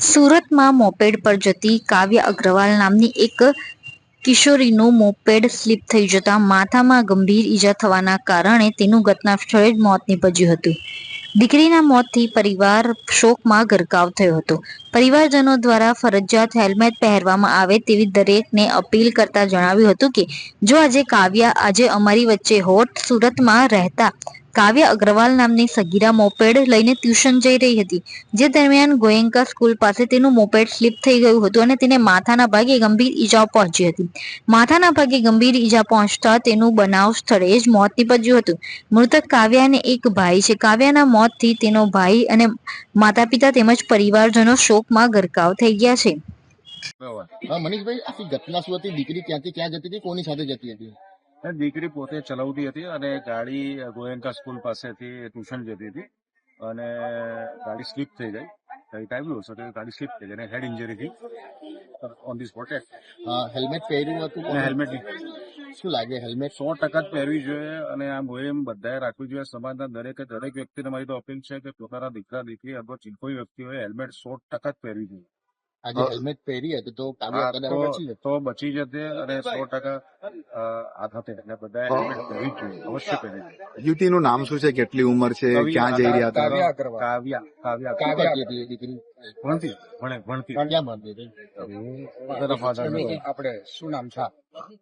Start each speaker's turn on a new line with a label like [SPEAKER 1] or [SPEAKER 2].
[SPEAKER 1] સુરતમાં મોપેડ પર જતી કાવ્ય અગ્રવાલ નામની એક કિશોરીનું મોપેડ સ્લીપ થઈ જતા માથામાં ગંભીર ઈજા થવાના કારણે તેનું ઘટના સ્થળે જ મોત નીપજ્યું હતું. દીકરીના મોતથી પરિવાર શોકમાં ગરકાવ થયો હતો. પરિવારજનો દ્વારા ફરજિયાત હેલ્મેટ પહેરવામાં આવે તેવી દરેકને અપીલ કરતા જણાવ્યું હતું કે, જો આજે કાવ્યા આજે અમારી વચ્ચે હોત, સુરતમાં રહેતા કાવ્ય અગ્રવાલ નામની સગીરા મોપેડ લઈને ટ્યુશન જઈ રહી હતી. જે દરમિયાન ગોયંકા સ્કૂલ પાસે તેનું મોપેડ સ્લીપ થઈ ગયું હતું અને તેને માથાના ભાગે ગંભીર ઈજાઓ પહોંચી હતી. માથાના ભાગે ગંભીર ઈજા પહોંચતા તેનું બનાવ સ્થળે જ મોત નીપજ્યું હતું. મૃતક કાવ્યાને એક ભાઈ છે. કાવ્યાના મોતથી તેનો ભાઈ અને માતા પિતા તેમજ પરિવારજનો શોકમાં ગરકાવ થઈ ગયા છે.
[SPEAKER 2] મનીષભાઈ, આખી ઘટના શું હતી? દીકરી ક્યાંથી, ક્યાં જતી હતી? કોની સાથે જતી હતી?
[SPEAKER 3] દીકરી પોતે ચલાવતી હતી અને ગાડી ગોયંકા સ્કૂલ પાસેથી ટ્યુશન જતી હતી અને ગાડી સ્લીપ થઈ ગઈ. કંઈક આવ્યું હશે તો ગાડી સ્લીપ થઈ ગઈ અને હેડ ઇન્જરી થી ઓન ધી સ્પોટ.
[SPEAKER 2] હેલ્મેટ પહેર્યું હતું
[SPEAKER 3] હેલ્મેટ
[SPEAKER 2] શું લાગે હેલ્મેટ?
[SPEAKER 3] સો ટકા જ પહેરવી જોઈએ અને આ મોહિમ બધાએ રાખવી જોઈએ. સમાજના દરેકે દરેક વ્યક્તિને મારી તો અપીલ છે કે પોતાના દીકરા દીકરી અથવા કોઈ વ્યક્તિ હોય હેલ્મેટ સો ટકા જ પહેરવી જોઈએ.
[SPEAKER 2] આજે હેલ્મેટ પહેરી હતી તો કાવ્ય કદાચ બચી જતી.
[SPEAKER 3] તો બચી જતે અને સો ટકા આધાતે એટલે બધા હેલ્મેટ પહેરવી જોઈએ અવશ્ય પહેરવી યુવતી
[SPEAKER 4] નું નામ શું છે? કેટલી ઉંમર છે? ક્યાં જઈ રહ્યા હતા?
[SPEAKER 3] કાવ્યા કાવ્યા કાવ્યા. કાવ્યા
[SPEAKER 2] હતી દીકરી?
[SPEAKER 3] ભણતી ભણે ભણતી
[SPEAKER 2] ક્યાં ભણતી
[SPEAKER 5] આપણે શું નામ છે?